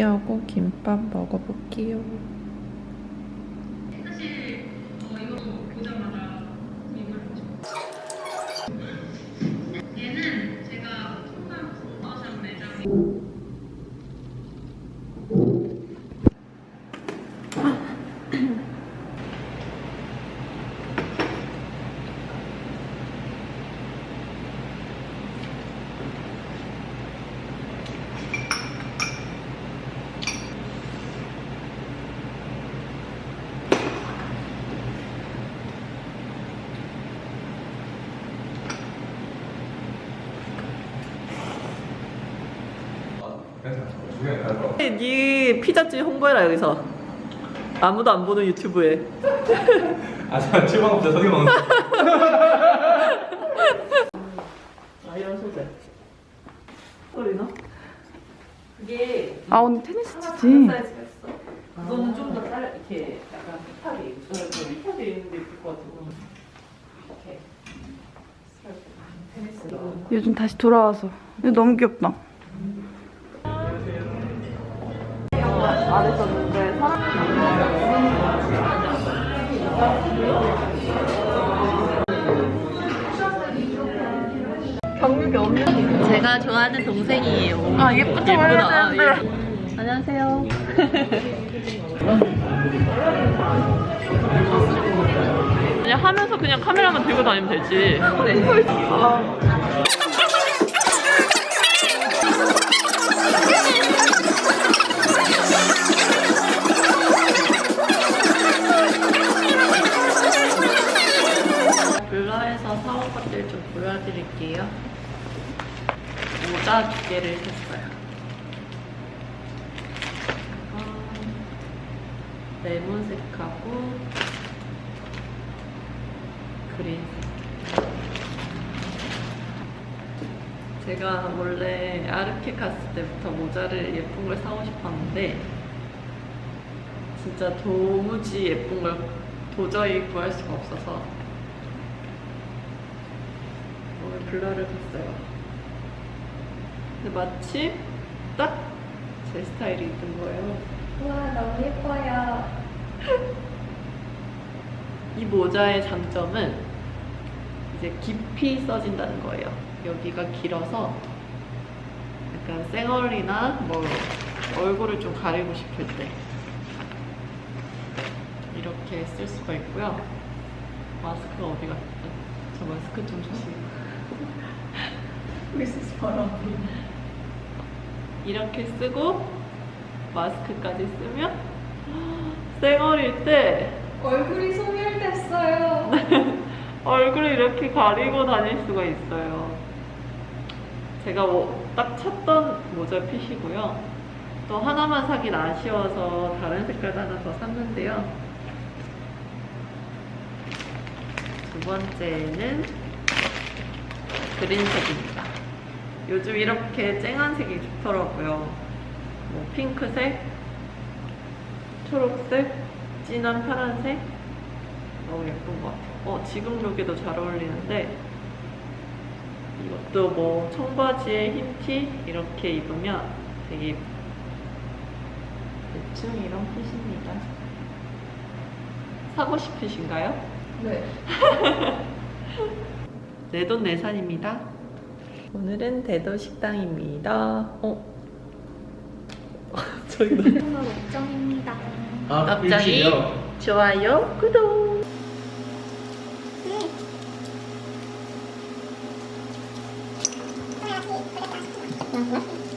한번 먹어볼게요. 사실 어, 얘는 제가 청담 공화점 매장에 네 피자집 홍보해라 여기서. 아무도 안 보는 유튜브에. 아, 저 지방 없어, 저기 먹는. 아 이런 소재. 소리나? 그게 아 오늘 테니스 치지? 다른 사이즈가 있어. 그거는 좀더 짧, 이렇게 약간 힙하게, 힙하게 입는데 예쁠 것 같아. 이렇게. 테니스. 요즘 다시 돌아와서 너무 귀엽다 안 했었는데 사람 경력이 없는 제가 좋아하는 동생이에요. 아 예쁘다 예쁘다. 예. 안녕하세요. 그냥 하면서 그냥 카메라만 들고 다니면 되지. 아. 것들 좀 보여드릴게요. 모자 두 개를 샀어요. 음, 레몬색하고 그린색. 제가 원래 아르케 갔을 때부터 모자를 예쁜 걸 사고 싶었는데 진짜 도무지 예쁜 걸 도저히 구할 수가 없어서 오늘 블러를 샀어요. 근데 마침 딱 제 스타일이 있던 거예요. 와 너무 예뻐요. 이 모자의 장점은 이제 깊이 써진다는 거예요. 여기가 길어서 약간 쌩얼이나 뭐 얼굴을 좀 가리고 싶을 때 이렇게 쓸 수가 있고요. 마스크가 어디 갔죠? 저 마스크 좀 주시 고. 미스스 바람. 이렇게 쓰고 마스크까지 쓰면 쌩얼일 때 얼굴이 소멸됐어요. 얼굴을 이렇게 가리고 다닐 수가 있어요. 제가 뭐 딱 찾던 모자 핏이고요. 또 하나만 사긴 아쉬워서 다른 색깔 하나 더 샀는데요. 두 번째는 그린색입니다. 요즘 이렇게 쨍한 색이 좋더라고요. 뭐 핑크색, 초록색, 진한 파란색, 너무 예쁜 것 같아요. 어, 지금 룩에도 잘 어울리는데 이것도 뭐 청바지에 흰티 이렇게 입으면 되게. 대충 이런 핏입니다. 사고 싶으신가요? 네. 내돈 내산입니다. 오늘은 대도 식당입니다. 어? 저희 너무 오늘 옥정입니다. 아, 갑자기 좋아요, 구독. 음.